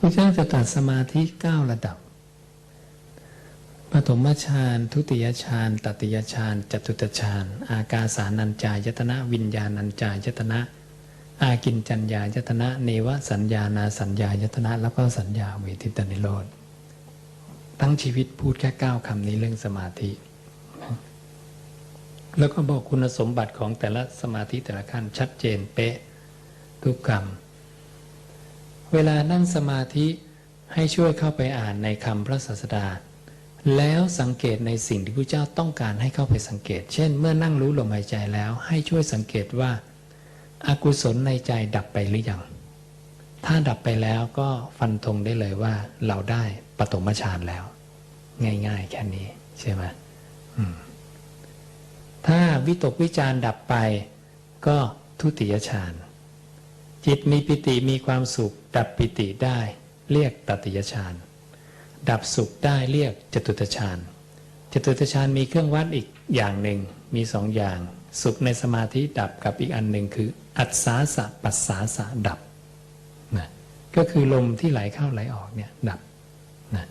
พระเจ้าจะตรัสสมาธิเก้าระดับปฐมฌานทุติยฌานตติยฌานจตุตฌานอากาสานัญจายตนะวิญญาณัญจายตนะอากินจัญญายตนะเนวสัญญานาสัญญายตนะแล้วก็สัญญาเวทิตานิโรธทั้งชีวิตพูดแค่เก้าคำนี้เรื่องสมาธิ แล้วก็บอกคุณสมบัติของแต่ละสมาธิแต่ละขั้นชัดเจนเป๊ะทุกคำ เวลานั่งสมาธิให้ช่วยเข้าไปอ่านในคำพระศาสดา แล้วสังเกตในสิ่งที่พระเจ้าต้องการให้เข้าไปสังเกต เช่น เมื่อนั่งรู้ลมหายใจแล้ว ให้ช่วยสังเกตว่าอากุศลในใจดับไปหรือยัง ถ้าดับไปแล้วก็ฟันธงได้เลยว่าเราได้ปฐมฌานแล้ว ง่าย ๆ แค่นี้ใช่ไหมมถ้าวิตกวิจารดับไปก็ทุติยฌาน จิตมีปิติมีความสุข ดับปิติได้เรียกตติยฌานดับสุขได้เรียกจตุตฌานจตุตฌานมีเครื่องวัดอีกอย่างหนึ่งมีสองอย่าง สุขในสมาธิดับกับอีกอันหนึ่งคือ อัศสาสะปัสสาสะดับนะก็คือลมที่ไหลเข้าไหลออกเนี่ยดับนะ